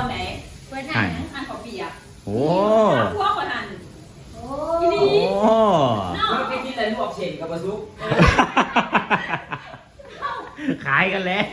อนไหนเปิดใช่หันอันเขาเปียกโอ้น้ำพวกคนหันโอ้อีนี่โอ้เนาะเราไปกินอะไรลวกเช่นกับปลาซุกขายกันแล้ว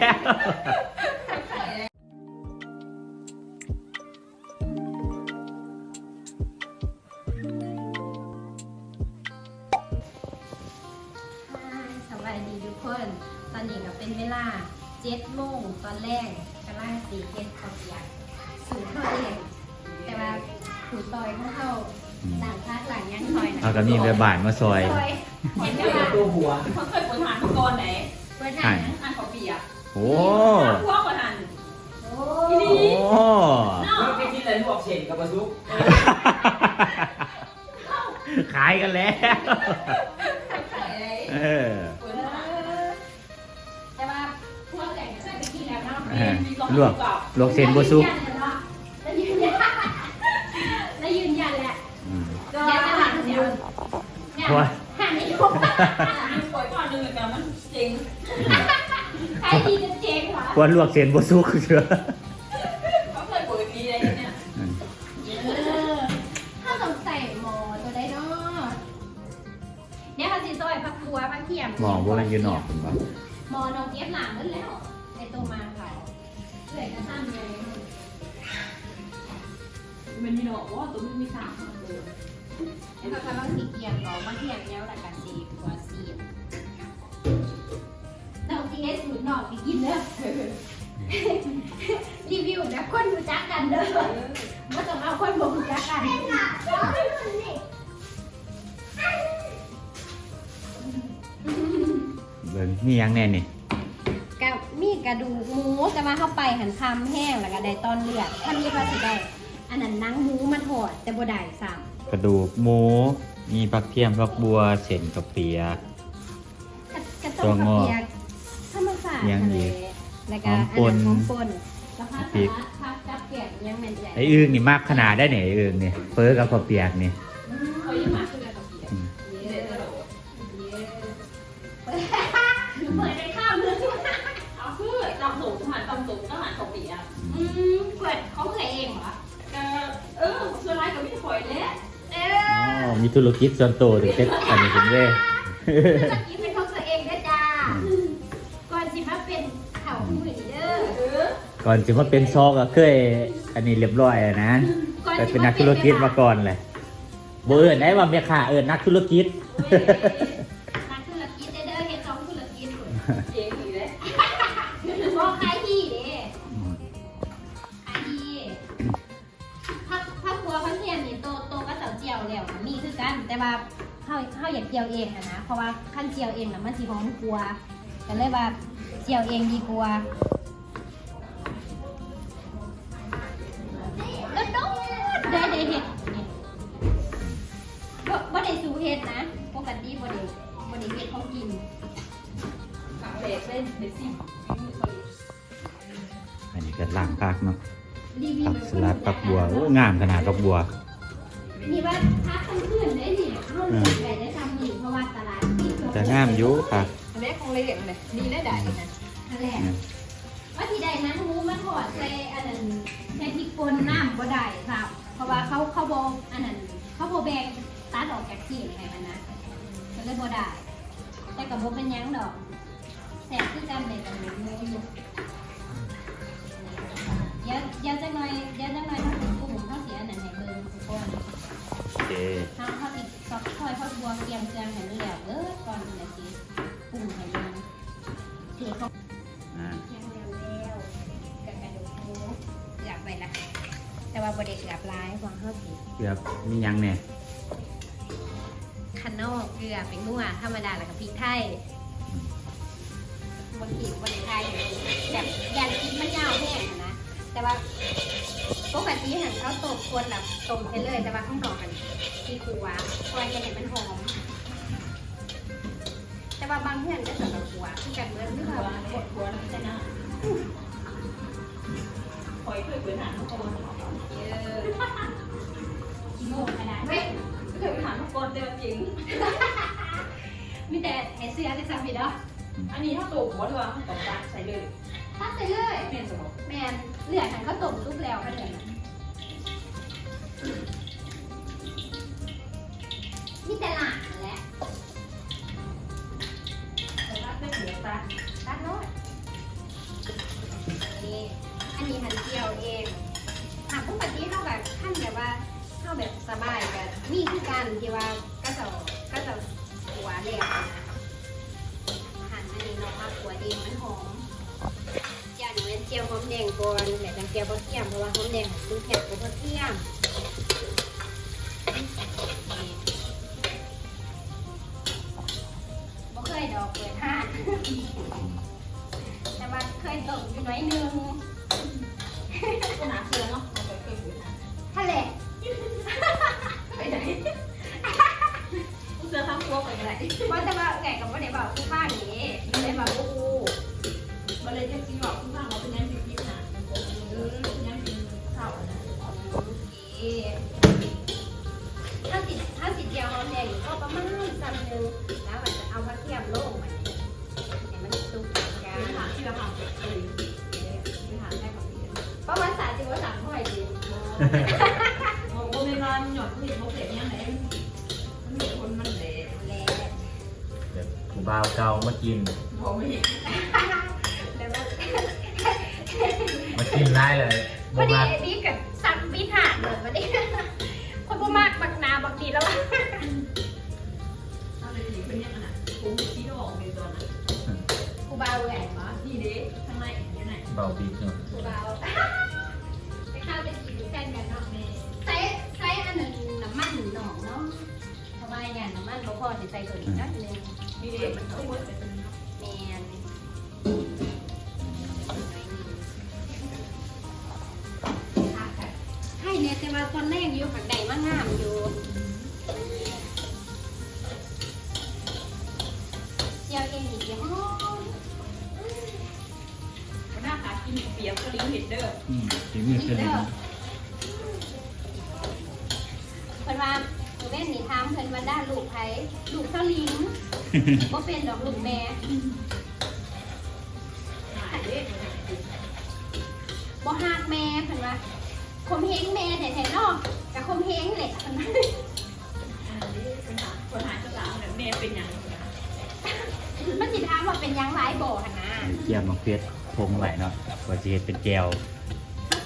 ซอยซอยเห็นไหมเป็นว่าตัวหัวเขาเคยปวดหันก่อนไหนเปิดหันอันเขาเปียกโอ้น้ำพวกคนหันโอ้อีนี่โอ้เนาะเราไปกินอะไรลวกเช่นกับปลาซุกขายกันแล้วเออเปิดหันแต่ว่าพวกแต่เคยไปกินแล้วเนาะเออลวกลวกเส้นบัวซุก แล้วยืนยันแล้วยืนยันแหละ อืม ก็จะหลังเสียวเนี่ย เพราะว่า หันไม่ครบ มัน ปล่อยก่อนหนึ่งแต่มันเจ๋งใครดีจะเจ๊งวะควรลวกเส้นบัสุกเชื่อเขาเคยเปิดดีเลยเนี่ยอืมเออถ้าสงสัยหมอตัวได้เนาะเนี่ยเขาสิซอยพักครัวพักเทียมหมองว่ามันอยู่นอกคุณบ่หมอน้องเก็บหลังนั่นแล้วในตรงมาเขาเอื่อยก็ทำเลยมันมีหนอกว่าตัวมันมีสามเลยแล้วเขากำลังสีเกียมหรอบาง ที่เอสสูตรนอกไปกินเด้อรีวิวแบบคนรู้จักกันเด้อไม่ต้องเอาคนบ่รู้จักกันเบิ่งมีหยังแน่นี่กับมีกระดูกหมูจะมาเข้าไปหันคำแห้งแล้วก็ได้ตอนเลือดท่านนี้ว่าสิได้ อันนั้นหนังหมูมาถอดแต่บ่ได้ซ้กระดูกหมู มีผักเทียมผักบัวเส้นกะเปียกำกระกระต้มกระเปียก ยังอีกแล้วก็หอมอันป่นนั้นหอมป่นแล้วพักพริกพักกับเปียกยังแม่นใหญ่ไอ้อึ้งนี่มากขนาดได้ไหนไอ้อึ้งนี่เฟอกับข้าวเปียกนี่เขายังมาคืออะไรเขาเปียกอืมเด็ดเลยเปิดได้ข้าวเลยเอาคือตำสูงหันตำสูงก็หันเขาเปียกอืมเปิดเขาเผยเองเหรอก็เออส่วนไรก็ไม่ได้ปล่อยแล้วเออ๋ออมีธุรกิจส่วนตัวถึงเซ็ตอันนี้ถึงเว้ย ก่อนจะมาเป็นซอกก็เคย อันนี้เรียบร้อยแล้วนะแต่เป็นนักธุรกิจมาก่อนเลยบเอิ้นได้ว่าแม่ค้าเอิ้นนักธุรกิจนักธุรกิจเด้อเฮ็ดสองธุรกิจเจ๋งอีกแล้วบอกขายที่เด้ขายที่พักพักครัวพักเทียนนี่โตโตก็เสาเจียวแล้วมีคือกัน แต่ว่าเฮาเฮาอยากเจียวเองนะเพราะว่าขั้นเจียวเองน่ะมันสิหอมกว่าก็เลยว่าเจียวเองดีกว่า ได้สูเฮ็ดนะปกติบ่ได้บ่ได้เฮ็ดของกินกับเด็กเล่นเด็กซิ่งอันนี้ก็ล้างผักเนาะรีวิวผักสลัดผักบัวโอ้งามขนาดผักบัวนี่ว่าพักทั้งคืนได้นี่ร่วมกันไปได้ทำนี่เพราะว่าตลาดที่แต่งามอยู่ผักแม่ของเล็กเลยดีได้ได้นะนั่นแหละว่าที่ใดนั้นหมูมาถอดใส่อันนั้นใส่พริกป่นน้ำบ่ได้ครับเพราะว่าเขาเขาบ่อันนั้นเขาบ่แบ่ง ตัดออกจากที่ให้มันนะก็เลยบ่ได้ แต่ก็บ่เป็นหยังดอกแซ่บคือกันเลยกับหมูอยู่เดี๋ยวเดี๋ยวจังหน่อยเดี๋ยวจังหน่อยถ้าเป็นกุ้งเขาสิอันนั้นให้เบิ่งทุกคนโอเคเขาเขาติดซอกคอยเขาบวงเตรียมเครื่องให้มันแล้วเออก่อนจะสิปรุงให้มันเทเขาอ่าเครื่องแล้วแล้วกับกระดูกหมูเกือบไปละแต่ว่าบไดเกือบร้ายหวังเขาสิ เกือบมีหยังเนี่ยคั นนอกเกลือเป็นนัวธรรมดาแล้วก็พริกไทยบนกีบบนไทยแบบอยากกินมันยาวแห้งอะนะ แต่ว่าปกติหันเขาตบคนแบบต้มไปเลยแต่ว่าข้างนอกมันที่ครัวคอยจะเห็นมันหอม แต่ว่าบางเพื่อนก็สำหรับหัวคือกันเมื่อหัเมื่วอปวดหัวแล้วจะน่าคอยเคยเปิดหันเขาก่อนเยอะกิโมขนาดไม่ เคยหันเขาก่อนเจอจริง มีแต่ไอเสื้อที่สั่งผิดเนาะอันนี้ถ้าตัวหัวด้วยต้องการใส่เลยตัดไปเลยเป็นสมองแมนเหลือหันข้าวต้มซุปแล้ว กไปไหนเพราะแต่ว่าแก่กับว่าเดี๋ยวบอกทุกบ้านนี้เลยบอกโอ้โหมาเลยจะซีบอกคุณฟังเราเป็นยังสิบยี่นะเออยังเป็นข้าวนะโอเคถ้าติดถ้าติดเดียวหอมแดงอยู่ก็ประมาณจำหนึ่งแล้วมันจะเอากระเทียมโล่งมันให้มันสุกกันไปหาที่เราทำเลยไปหาได้แบบนี้เพราะว่าสาจิวสั่งห้อยดี บบผู้บ่าวเก่ามากินบอกไม่เห็นแล้วก็มากินได้เลยพบ่อดีมาไอ้นี่กับซักวิถานเหมือนวันนี้คนบ่มากบักนาบักดีแล้วอะเอาเลยสิเป็นยังไงนะผมชี้ออกในตอนนั้นกูเบาแหวนมาพี่เด็กข้างในยังไงเบาบีเนาะกูเบาไปข้าวไปกินแฟนกันเนาะใส่ใส่อันนั้นน้ำมันหนองเนาะเพราะว่าอย่างน้ำมันบ่พอจะใส่ตัวนี้นิดนึงพี่ เด็กมันต้องวัดแมนให้เนี่ยแต่ว่าตอนแรกอยู่ผักใดมางาม บ่เป็นดอกลูกแม่บ่ฮักแม่เพิ่นว่าคมเฮงแม่แท้ๆนาะกับคมเฮงแหละเพิ่นว่าคนหาคนหาจะสาวแบแม่เป็นยังมันสิถามว่าเป็นยังหลายบ่หนะเกียมมังเฟียดพงไหวเนาะว่าสิเฮ็ดเป็นแก้ว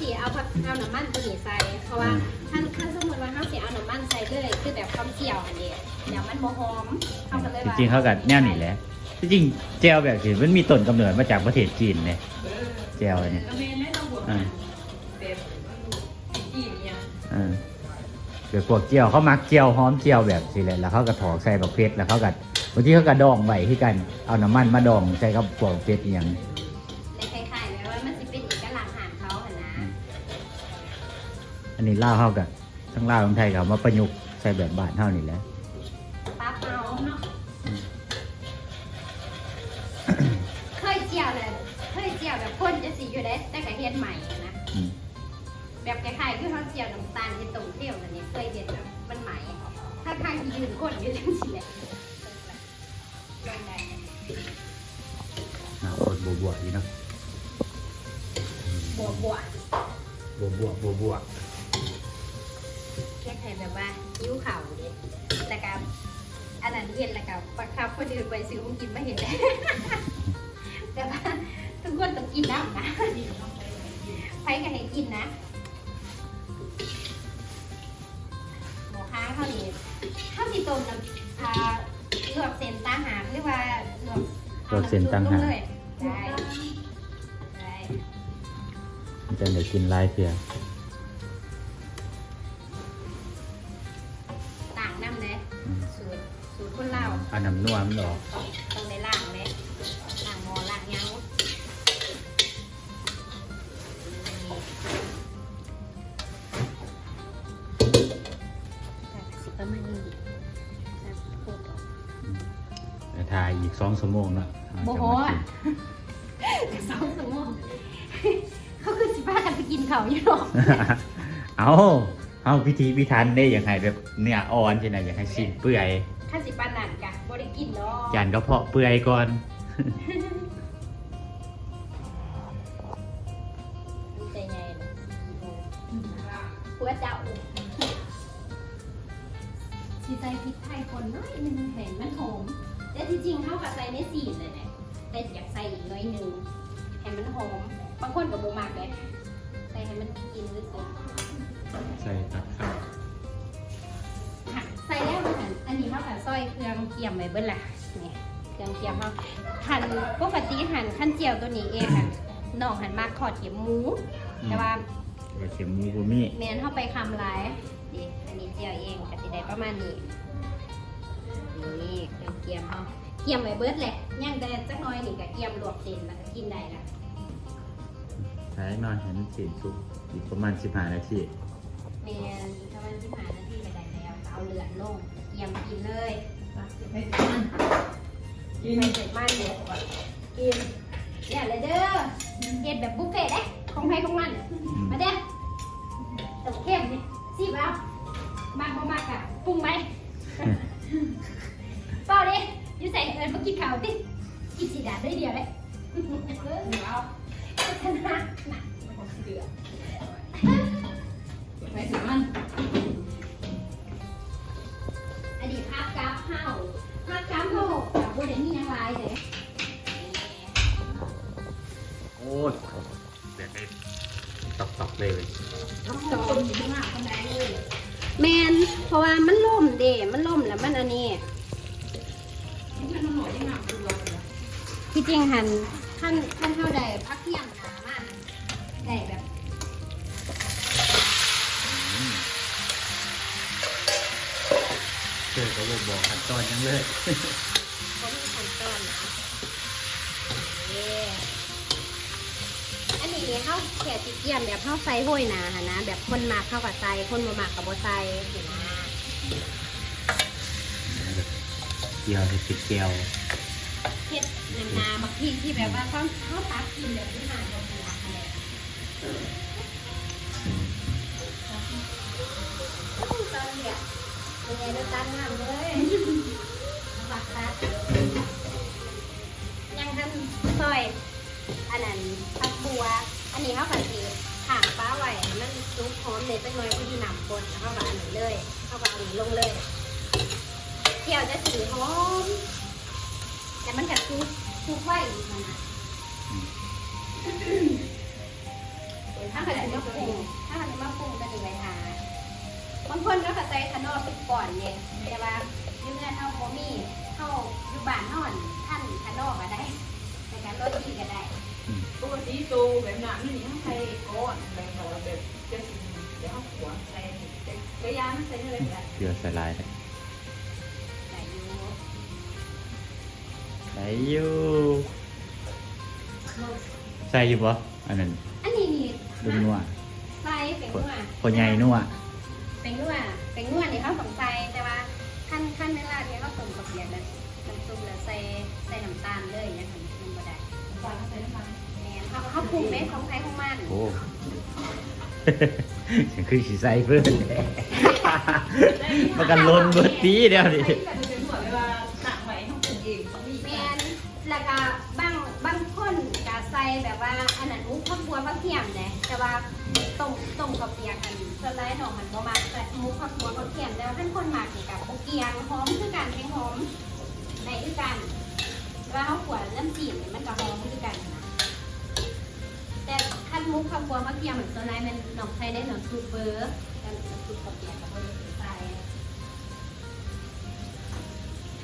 สิเอาผักเอาน้ำมันตัวนี้ใส่ เพราะว่าถ้าถ้าสมมุติว่าเฮาสิเอาน้ำมันใส่เลยคือแบบความเจียวอันนี้เดี๋ยวมันบ่หอมเฮาก็เลยจว่าริงๆเขากับแนวนี่แหละที่จริงแก้วแบบนี้มันมีต้นกำเนิดมาจากประเทศจีนเนี่ยเออแก้วเนี่ยก็แม่ไม่ต้องบวกแบบจีนยังเออเดี๋ยวพวกเจียวเขามักเจียวหอมเจียวแบบสิแหละแล้วเขาก็ถอกใส่บักเพชรแล้วเขาก็บางทีเขาก็ดองไว้ที่กัน เอาน้ำมันมาดองใส่กับพวกเพชรอหย่าง อันนี้ล่าวเขากับทั้งล่าวทั้งไทยเขามาประยุกต์ใส่แบบบ้านเท่านี่แหละปั๊บเอาเอาเนาะเคยเจียวเลยเคยเจียวแบบพ่นจะสีอยู่ได้แต่ก็เฮ็ดใหม่นะอืมแบบคล้ายๆคือเขาเจียวน้ำตาลที่ตุ่มเที่ยวนั่นนี่เคยเห็นแบบมันใหม่ถ้าทางที่ยืนคนอยู่จังซี่แหละลงได้อ่าคนบวบวๆดีเนาะบัวบัวบวบวบวบวคล้ายๆ แบบว่ายิ้วเข่าดิแต่กับอันนั้นเห็นแล้วกับประคับคนอื่นไปซื้อของกินไม่เห็นเลยแต่ว่าทุกคนต้องกินน้ำนะใครก็ให้กินนะหมอค้าเขานี่ข้าวสีต้มน้ำอ่าลวกเส้นตางหากหรือว่าลวกลวกเส้นต่างหากได้ได้ได้มันจะได้กินหลายเสีย น้ำนัวมันออกต้องได้ล่างเลยล่างหมอล่างยังสิประมาณนี้นะพูดก่อนแต่ทายอีกสองชั่วโมงเนาะเอาจะมากินสองสมองเขาคือสิบ้ากันไปกินเขาอยู่หรอกเอาเอาพิธีพิธันได้อย่างไรแบบเนื้ออ่อนใช่ไหมอยากให้สิ้นเปื่อยถ้าสิป้านนั่นกะบ่ได้ กินเนาะจานกระเพาะเปื่อยก่อนมีแต่ไงผัวเจ้าสีใส่พริกไทยคนน้อยหนึงเห็นมันหอมแต่ที่จริงเขากับใส่ในสีเลยแหละแต่อยากใส่อีกน้อยหนึงให้มันหอมบางคนกับโบมากเลยใส่ให้มันกินรู้สึกใส่ตักข้าว อันนี้เขากับซอยเครื่องเกียมไว้เบิ้ลละเนี่ยเครื่องเกียมเขาหั่นปกติหั่นขั้นเจียวตัวนี้เองค่ะน้องหั่นมากขอดเขียมหมู แต่ว่าว่าเข็มหมูบ่มีแมนเข้าไปคำไรดิอันนี้เจียวเองกติได้ประมาณนี้นี่เครื่องเกียมเขาเกียมไว้เบิดแหละย่างแต่จักหน้อยนี่ก็เกียมลวกเส้นแล้วก็กินได้ละใช้นอนให้มันสิสุกอีกประมาณ15นาทีแมนอีกประมาณสิบห้านาทีก็ได้แล้วเอาเลือดลงเกี ยมกินเลยไปกินกินไปเสร็จมากเดี๋ยวก่อนกินเนี่ยเลยเด้อเฮ็ดแบบบุฟเฟ่ต์เด้ของใครของมันอืมมาเด้อตกเข้มนี่สิบเอามากบ่มากอะปรุงไหมเปล่าดิอยู่ใส่เอิญมากินข้าวติกินสีดาได้เดียวเลยเออเอาชนะน่ะเดือดไปถึงมัน ดี๋ยวให้ตอกๆเลยจะคนอยู่ข้างหน้าคนใดเลย แมนเพราะว่ามันล่มเด้มันล่มแล้วมันอันนี้ที่มันหน่อยยังหนักตัวเลยที่จริงหันท่านท่านเท่าใดพักเที่ยงหนามากได้แบบเจอก็บ่บอกขั้นตอนหยังเลย เขามีขั้นตอนนะเย้อันนี้เข้า แขกติเกียมแบบเข้าใส่ห้อยหนาหะนะ แบบคนมากเข้ากับใส่คนบ่มากกับบ่ใส่เห็นะเกี่ยวให้ติดเกี่ยวเฮ็ดนานาบางทีที่แบบว่าเขาเขาตักกินแบบที่หานเราเป็นหลักอะไรตอนเนี้ยเป็นไงเราตั้งงามเลยบักตัดยังทำซอยอันนั้นผักบัว นนี้เขาผัดสีถางฟ้าไห้มันซุปหอมเลยจังเลยพอดีหนำคนแล้วเข้ากับอันนี้เลยเข้ากับอันนี้ลงเลยเกี่ยวจะสีหอมแต่มันกัดซุปซุปไว้อีกมันนะถ้าเกิดจะมาปรุงถ้าเกิดจะมาปรุงก็ดีไว้ทาบางคนก็กระใจทานอสุกก่อนเนี่ยแต่ว่าอยืมเงินเท่าโมมี่เท่าอยู่บ้านนอนท่านทานอก็ได้ในการลดที่ก็ได้ ปกติตูแบบนักนี่นี่ใส่ก้อนแบบเราแบบจะเดี๋ยวหัวใส่กระยานใส่อะไรแบบเกลือใส่ลายเลยได้อยู่ใส่อยู่ใส่อยู่ปะอันนั้นอันนี้นี่ลุนัวใส่เป็นนัวพอใหญ่นัวเป็นนัวเป็นนัวนี่เขาสงสัยแต่ว่าขั้นขั้นเวลาที่เขาต้มกับเบียร์นั้นน้ำซุปแล้วใส่ใส่น้ำตาลเลยเนี่ยมันมันบ่ได้ตอนใส่น้ำมันแม่น เขาเขาปรุงในของไทยของมันโอ้ ฉันคือสีใส่เพื่อนมันกันล้นเบิดตีเดียวดิแต่จะเป็นหัวเวลาหนักไว้ต้องเป็นเองต้องมีแม่นแล้วก็บางบางคนก็ใส่แบบว่าอันนั้นมุกผักบัวผักเทียมเนี่ยแต่ว่าต้มต้มกับเปียกอันส่วนไรหนองมันบ่มักแต่มุกผักบัวผักเทียมแต่ว่าท่านคนมักนี่กับเกียงหอมคือกันแข็งหอมในคือกันเวลาเขาขวดน้ำจีนมันก็หอมคือกันนะ แต่ขั้นมุกผักบัวผักเทียมเหมือนตัวไรมันหนองใช้ได้หนองซูเปอร์กันซูกับเปียกกับคนใส่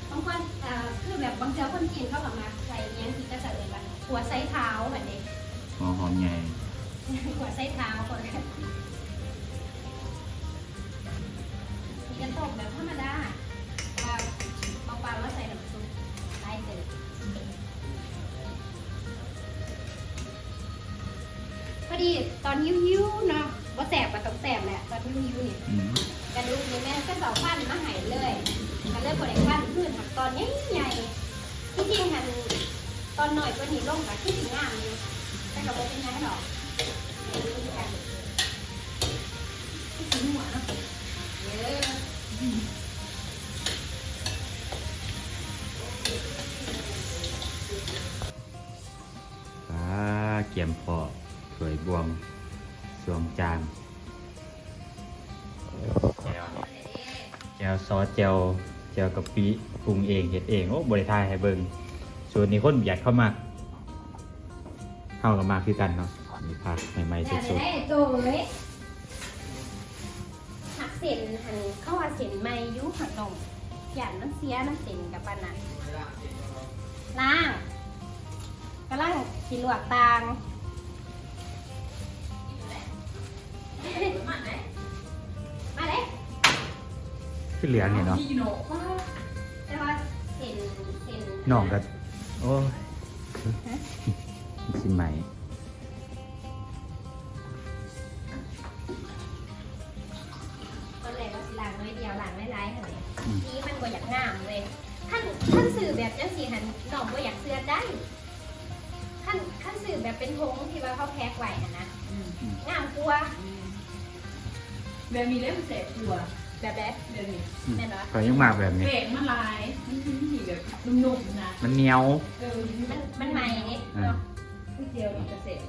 บางคนอ่อคือแบบบางเจ้าคนจีนเขาแบบมาใส่เนี้ยที่ก็จะเอ่ยว่าหัวไส้เท้าแบบนี้หอมหอมใหญ่หัวไส้เท้าคนมีกระตกแบบธรรมดาว่าเอาปลาแล้วใส่น้ำซุปไล่เจอ พอดีตอนยิ้วๆเนาะว่าแสบกับต้องแสบแหละตอนยิ้วๆนี่อืมกระดูกนี่แม่ก็เสาฟันมาใหายเลยก็เลยบริฟันขึ้นหักตอนใหญ่ๆที่จริงหันตอนหน่อยก็หนีลงกับที่สีงามอยู่แต่ก็บ่เป็นยังหรอกที่สีหัวเนาะเอออ่าเกี่ยมพอ ถวงจานแจวซอสแจวแจวกะปิปรุงเองเฮ็ดเองโอ้บริทายให้เบิงส่วนนี้คนอยากเข้ามาเข้ากับมาคือกันเนาะมีผักใหม่ๆสดได้โจเลยหักเส้นหันเข้าว่าเส้นไม่ยุหักนมหยาดน้ำเสียน้ำเส้นกับปานนันล่างกำลังสีลวกตาง ๆที่เหลือเนี่ยเนาะพี่โน่แต่ว่าเส้นเส้นน้องก็โอ้ยสิใหม่ตอนแรกว่าสิล้างน้อยเดียวล้างหลายๆหั่นเลยอืมสีมันบ่อยากงามเลยท่านท่านสื่อแบบจังสีหันน้องบ่อยากเสื้อได้ท่านท่านสื่อแบบเป็นทงที่ว่าเขาแพ็คไว้หั่นนะงามกลัวาแบบมีเล่มเสพตัว แบบแบบแบบนี้อืมแน่นอนก็ยังมากแบบนี้ เบรกมันลายมันมีแบบนุ่มๆนะมันเหนียวเออมันมันใหม่นี่อ่าเนาะก๋วยเตี๋ยวนี่เกษตร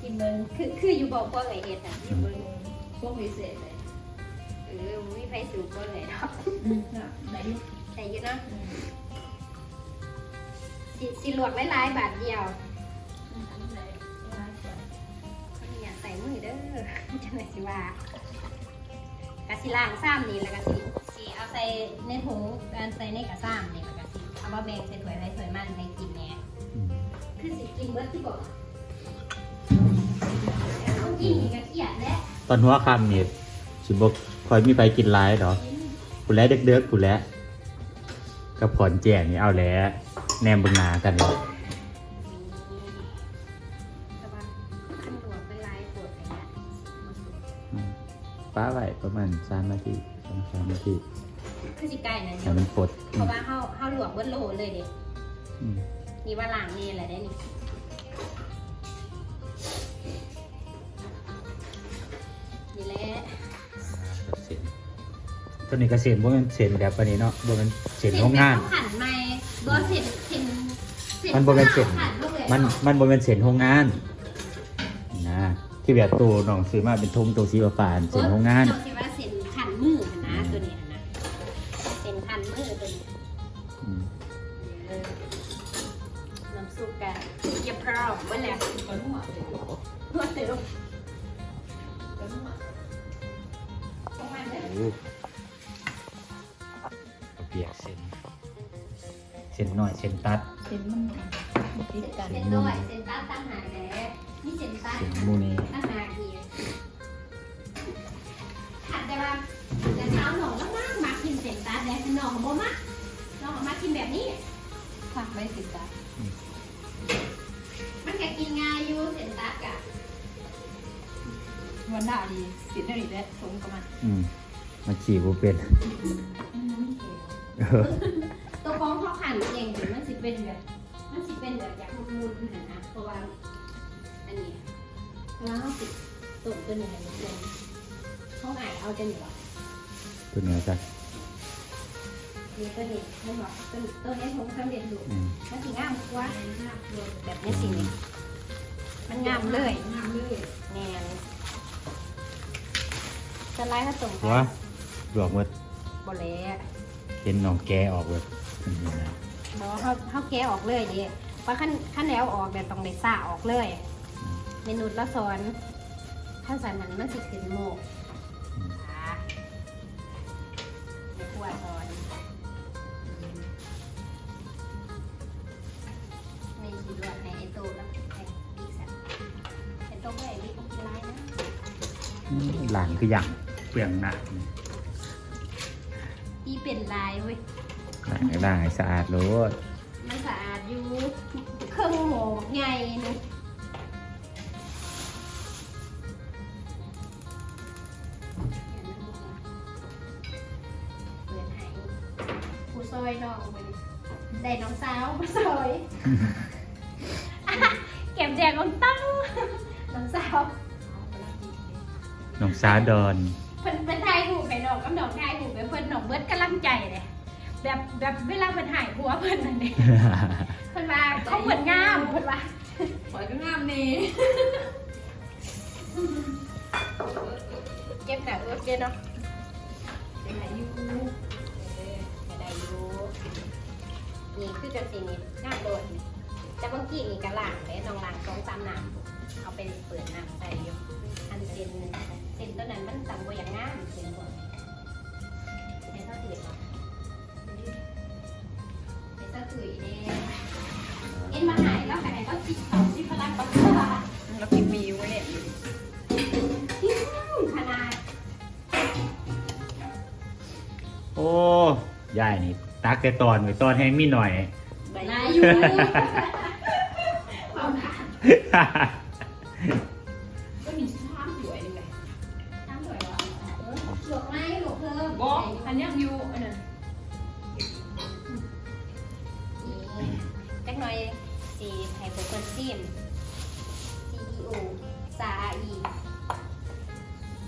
กินเบิ่งคือคืออยู่บ่พวกไอ้เฮ็ดน่ะเบอร์พวกวิเศษเลยเออมีไผสูบบ่เลยเนาะไหนยุคแต่อยู่เนาะสิสิลวกหลายๆบาทเดียวอย่าใส่มือเด้อจังได๋สิว่า กะสิล้างซ้ำนี่แล้วก็สิสิเอาใส่ในถุงการใส่ในกระซ้ำนี่แล้วก็สิเอามาแบ่งใส่ถ้วยไว้ถ้วยมันให้กินแหน่อืมคือสิกินเบิดที่บอกเอากินอีกกะเกียดแล้วตอนหัวค่ำนี่สิบกคอยมีไปกินหลายดอกกูแล้วเด็กๆกูแล้วกับผอนแจ่นี่เอาแล้วแนมเบึงหนากันเลย ป้าไว้ประมาณสามนาทีสองสามนาทีคือสิไก่นะให้เดี๋ยวมันปลดเพราะว่าเฮาเฮาหลวงเบิดโลเลยเด็อืมนี่ว่าล้างนี่แหละได้นี่นี่แหละเส้นตัวนี้ก็เส้นบ่แมันเส้นแบบปานนี้เนาะบ่แมันเส้นโรงงานเส้นขันไม่บ่เส้นเส้นส้มันบ่เป็นเส้นขันลูกเลยมันมันบ่แมันเส้นโรงงานนะ ที่แบบตัวน้องซื้อมาเป็นทงตัวสีฟ้าๆเส้นโรงงานเจ้าสิว่าเส้นขันมือหั่นนะตัวนี้หั่นนะเส้นขันมือตัวนี้อืมเออน้ำซุปกันเก็บพร้อมไว้แล้วก่อนหัวเลยนวดเดี๋ยวก่อนหัวประมาณนี้โอ้เอาเปียกเส้นเส้นน้อยเส้นตัด เห็นมันติดกัน เส้นน้อยเส้นตัดตั้งหากแล้ว นี่เส้นตัดเส้นหมูนี่ตั้งหากอีกขาดแต่ว่าแต่เช้าหนองมากๆมากินเส้นตัดแล้วหนองของโบมากหนองของมากินแบบนี้ผักไม่ติดกันมันก็กินง่ายอยู่เส้นตัดกะวันหน้าดีสิได้ดีแล้วสมกับมันอืมมาขี่บูเป็นอืมไม่เกี่ยวเออตัวฟองเขาขันเองถึงมันสิเป็นแบบมันสิเป็นแบบอยากมูลๆขนาดนะเพราะว่าอันนี้ แล้วเขาติดตุ่มตัวนี้ให้มันเป็นเขาไอเอาจะหนีหรอตัวเนี้ยจ้ะนี่ตัวนี้ไม่บอกตัวตัวนี้ผมสำเร็จอยู่อืมมันสีงามกว่าแบบนี้สิมันงามเลยงามเลยแนนจะไล่ผสมหัวหลวกหมดบอเล่เห็นน้องแกออกหมดอืมนะเพราะว่าเขาเขาแกะออกเลยดิเพราะขั้นขั้นแล้วออกแบบต้องได้ซ่าออกเลย เมนูละสอนถ้าสันนั้นมันสิขึ้นโมกค่ะในครัวสอนไม่คิดว่าให้ไอโตแล้วให้บิ๊กสันไอโตก็ไอบิ๊กมันร้ายนะอืมหลังคืออย่างเปลืองหนักอีเป็นลายเว้ยหลังให้ล้างให้สะอาดโลดมันสะอาดอยู่เครื่องโหมใหญ่นึง ได้น้องสาวมาซอยเก็บแจกน้องตั้งน้องสาวน้องสาวดอนเพิ่นเป็นไทยหูไปน้องกับน้องไทยหูไปเพิ่นน้องเบิดกำลังใจเลยแบบแบบเวลาเพิ่นหายหัวเพิ่นนั่นเองเพิ่นว่าเขาเหมือนงามเพิ่นว่าปล่อยก็งามนี่เก็บหนักเอิบเด้เนาะ จังสีนี่งามโดดแต่บางทีนี่กระล่างเลยน้องล่างสองสามน้ำเอาไปเปิดน้ำใส่อยู่อันเซนเซนตัวนั้นมันต่ำกว่าอย่างงามเซนกว่าในเท่าตื่นเนาะในเท่าตื่นเนี่ยเอ็นมาหายแล้วหายแล้วจิตเขาจิตพลังปัสสาวะเรากินมีไว้เนี่ยขนาดโอ้ยายนี่ตักแต่ตอนไว้ตอนแห้งมีหน่อย ก็มีช้างอยู่ไอ้นี่ไงสวยวะหลวกไม้หลวกเพิ่มบอกอันยังอยู่อันนั้นจักหน่อยสีไฮโปรเปอร์ซีม CEO ซาอี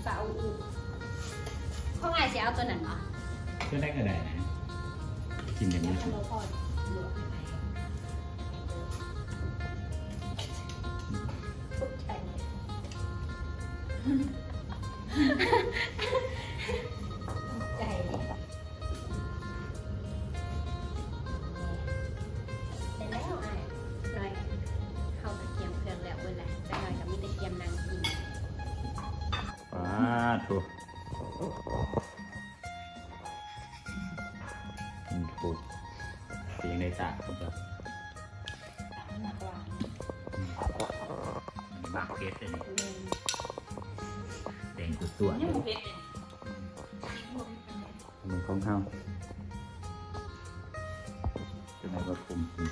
ซาอูข้อง่ายจะเอาตัวนั้นเหรอก็ได้ก็ได้นะกินอย่างนี้ท แดงกุดตัวยังหมูเพชรเนี่ยมันของข้าวจะไหนก็คุมกิน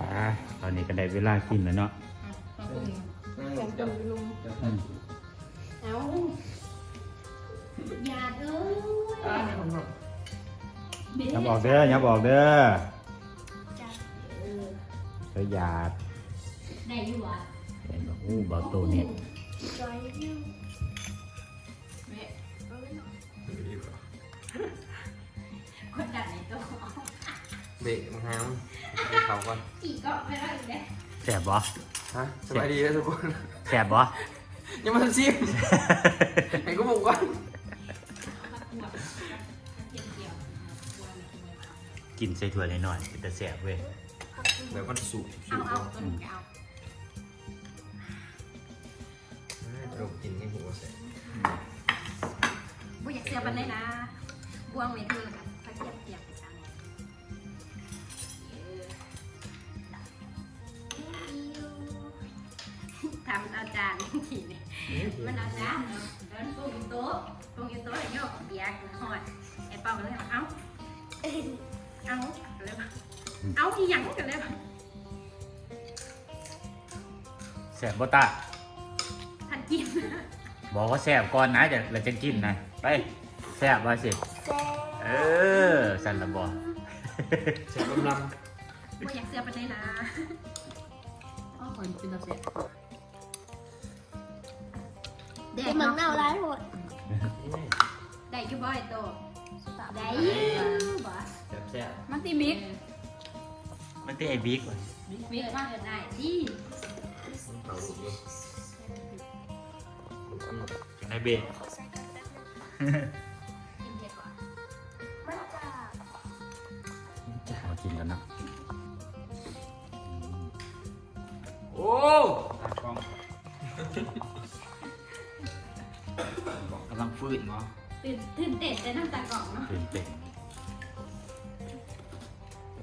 อ่าตอนนี้ก็ได้เวลากินแล้วเนาะมาคุมนั่งจับอืมเอาอย่าเด้อ่าบอกเด้ออยับอกเด้อจับเออเธอหยาด อกอู้เบาตัวเนี่ยจอยอยู่แม่คนดัดในตัวเบะมาหามไปเขาก่อนกี่ก็ไม่ได้อีกแล้วแสบบ่ฮะสบายดีนะทุกคนแสบบ่ยังมาซิมให้กูบอกก่อนมาขวดเกี่ยวเกี่ยวกินใส่ถ้วยหน่อยๆแต่แสบเว้ยแบบมันสุกเอาสุกเอาตัวหนึ่งเอา เรากินให้หัวเสร็จบุอยากเสียบันเลยนะบวงไม่คือกันถ้าเทียบเทียบไปสั่งทำเอาจานทีนี่มันเอาจานเดินปรุงอยู่โต๊ะปรุงอยู่โต๊ะแล้วโยกเบียร์หอดไอ้เป้าก็เลยเอาเอาเลยเอาอีหยังกันเลยแสบบ่ตาทัน กินบอกว่าแสบก่อนนะเดี๋ยวเราจะกินนะไปแสบว่าสิเออสั่นละบ่เสร็จกำลังบ่อยากเสียไปเลยนะอ๋อคนเป็นตาเสียเด็เป็กนเหมือนเนาะเน่าร้ายหมดได้อยู่บ่ไอ้โตได้อยู่บ่แซ่บแซ่บมันตีมิกมันเตะไอ้บิ๊กว่ะมีอะไรบ้างเกิดได้ที่เขาลูกเลย ไอ้เบกกินเผ็ดกว่ามากินกันนะโอ้กล้องกำลังฟื้นเนาะตื่นตื่นเต้นแต่น้ำตากล่องเนาะตื่นเต้น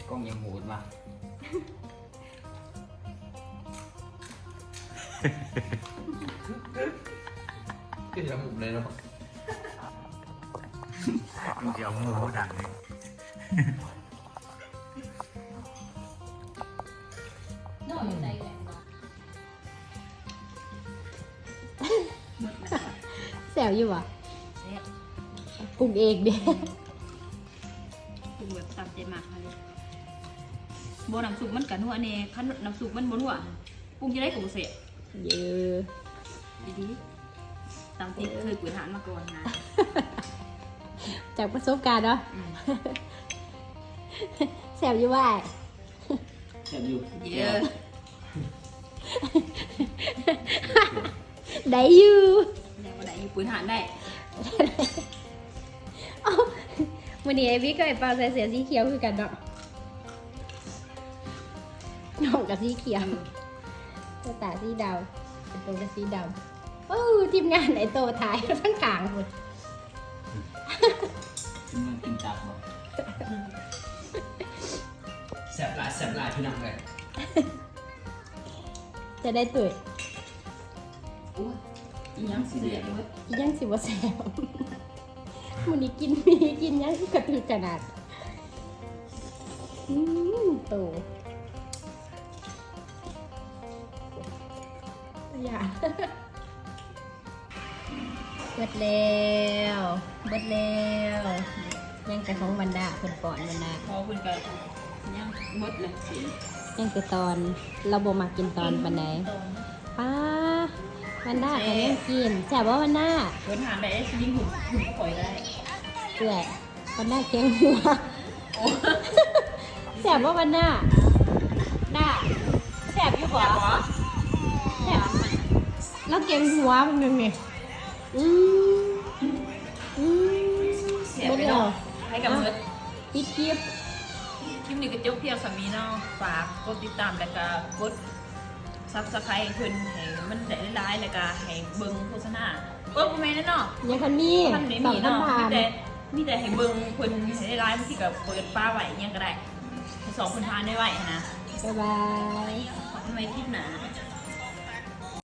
กล้องยังโหดมา ขึ้นจมูกเลยเนาะมึงจะเอาหมูดังเลยโน่อยู่ใจแหลมบ่แซวอยู่วะปรุงเองเด้ปรุงแบบตามใจมากเลยโบน้ำซุปมันกันหัวเนี่ยขั้นน้ำซุปมันบนหัวปรุงจะได้กูเสียเยอะดี ๆตามที่เคยปุ๋ยหานมาก่อนนะจากประสบการณ์เนาะอืมแซวอยู่ว่าแซ่บอยู่เยอะได้อยู่แรงวันไหนอยู่ปุ๋ยหานได้เอ้าวันนี้ไอวิกับไอปาใส่เสื้อสีเขียวคือกันเนาะน้องกับสีเขียวตัวตาสีดำเป็นตัวกับสีดำ โอ้ทีมงานไอโตถ่ายทั้งกลางหมดกินมันกินจับบ่แซ่บหลายแซ่บหลายพี่น้องเลยจะได้ตื่นอีหยังสิเสียเว้ยอีหยังสิบ่แซวมันนี้กินมีกินหยังกระตือขนาดอืมโตอย่า เบิดแล้วเบิดแล้วยังแต่ของบรรดาเพิ่นก่อนบรรดาพอเพิ่นก็ยังหมดเลยสิยังแต่ตอนเราบ่มากินตอนปันใดป้าวันด้าก็ยังกินแซ่บว่าวันด้าเพิ่นหาได้สิยิงหุ่นหุ่นข่อยได้เปื่อยวันด้าแกงหัวโอ้แซ่บว่าวันด้าด้าแซ่บอยู่แซ่บ่บบ่แซ่บแล้วแกงหัวมันนึงนี่ อืมอืมแซ่บไปเนาะให้กับเพิ่นปิดคลิปคลิปนี้ก็จบเพียงสามีเนาะฝากกดติดตามแล้วก็กดซับสไครต์เพิ่นให้มันได้หลายๆแล้วก็ให้เบิ่งโฆษณาเออบ่แม่นแน่เนาะ ยังคันนี้ท่านได้สอมีงพันเนาะผ่ามีนแต่มีแต่ให้เบิ่งเพิ่นให้ได้หลายบางทีก็เปิดป้าไว้อิหยังก็ได้ให้สองคนทานได้ไว้นะบ๊ายบาย ขอบคุณไว้คลิปหน้า